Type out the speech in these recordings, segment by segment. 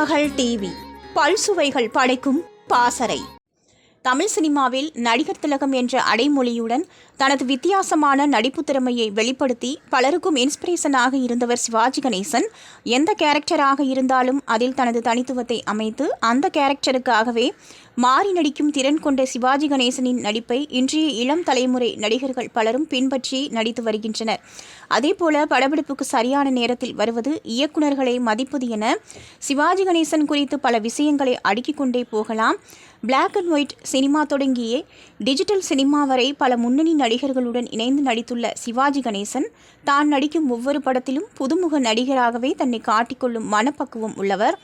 மகள் டிவி. பல்சுவைகள் படைக்கும் பாசறை. தமிழ் சினிமாவில் நடிகர் திலகம் என்ற அடைமொழியுடன் தனது வித்தியாசமான நடிப்பு திறமையை வெளிப்படுத்தி பலருக்கும் இன்ஸ்பிரேஷனாக இருந்தவர் சிவாஜி கணேசன். எந்த கேரக்டராக இருந்தாலும் அதில் தனது தனித்துவத்தை அமைத்து அந்த கேரக்டருக்காகவே மாறி நடிக்கும் திறன் கொண்ட சிவாஜி கணேசனின் நடிப்பை இன்றைய இளம் தலைமுறை நடிகர்கள் பலரும் பின்பற்றி நடித்து வருகின்றனர். அதேபோல படப்பிடிப்புக்கு சரியான நேரத்தில் வருவது இயக்குநர்களை மதிப்பது என சிவாஜி கணேசன் குறித்து பல விஷயங்களை அடுக்கிக் கொண்டே போகலாம். பிளாக் அண்ட் ஒயிட் சினிமா தொடங்கியே டிஜிட்டல் சினிமா வரை பல முன்னணி நடிகர்களுடன் இணைந்து நடித்துள்ள சிவாஜி கணேசன் தான் நடிக்கும் ஒவ்வொரு படத்திலும் புதுமுக நடிகராகவே தன்னை காட்டிக்கொள்ளும் மனப்பக்குவம் உள்ளவர்.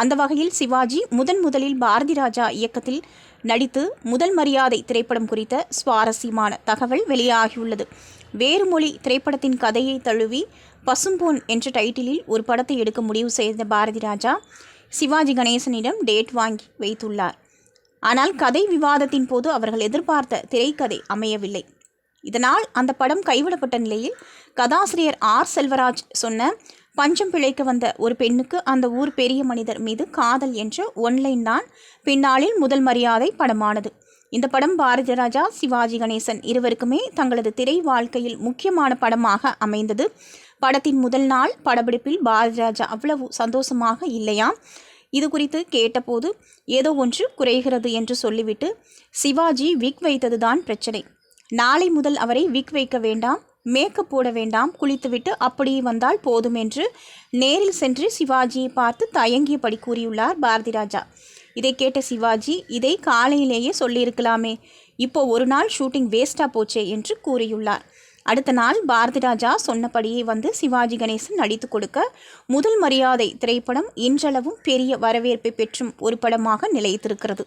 அந்த வகையில் சிவாஜி முதன் முதலில் பாரதி ராஜா இயக்கத்தில் நடித்து முதல் மரியாதை திரைப்படம் குறித்த சுவாரஸ்யமான தகவல் வெளியாகியுள்ளது. வேறு மொழி திரைப்படத்தின் கதையை தழுவி பசும்பொன் என்ற டைட்டிலில் ஒரு படத்தை எடுக்க முடிவு செய்த பாரதி ராஜா சிவாஜி கணேசனிடம் டேட் வாங்கி வைத்துள்ளார். ஆனால் கதை விவாதத்தின் போது அவர்கள் எதிர்பார்த்த திரைக்கதை அமையவில்லை. இதனால் அந்த படம் கைவிடப்பட்ட நிலையில் கதாசிரியர் ஆர். செல்வராஜ் சொன்ன பஞ்சம் பிழைக்க வந்த ஒரு பெண்ணுக்கு அந்த ஊர் பெரிய மனிதர் மீது காதல் என்ற ஒன்லைன் தான் பின்னாளில் முதல் மரியாதை படமானது. இந்த படம் பாரதி ராஜா சிவாஜி கணேசன் இருவருக்குமே தங்களது திரை வாழ்க்கையில் முக்கியமான படமாக அமைந்தது. படத்தின் முதல் நாள் படப்பிடிப்பில் பாரதி ராஜா அவ்வளவு சந்தோஷமாக இல்லையாம் இது குறித்து கேட்டபோது ஏதோ ஒன்று குறைகிறது என்று சொல்லிவிட்டு சிவாஜி விக் வைத்ததுதான் பிரச்சனை. நாளை முதல் அவரை விக் வைக்க வேண்டாம் மேக்கப் போட வேண்டாம் குளித்துவிட்டு அப்படியே வந்தால் போதும் என்று நேரில் சென்று சிவாஜியை பார்த்து தயங்கியபடி கூறியுள்ளார் பாரதி ராஜா. இதை கேட்ட சிவாஜி இதை காலையிலேயே சொல்லியிருக்கலாமே. இப்போ ஒரு நாள் ஷூட்டிங் வேஸ்டா போச்சே என்று கூறியுள்ளார். அடுத்த நாள் பாரதி ராஜா சொன்னபடியே வந்து சிவாஜி கணேசன் நடித்து கொடுக்க முதல் மரியாதை திரைப்படம் இன்றளவும் பெரிய வரவேற்பை பெற்றும் ஒரு படமாக நிலைத்திருக்கிறது.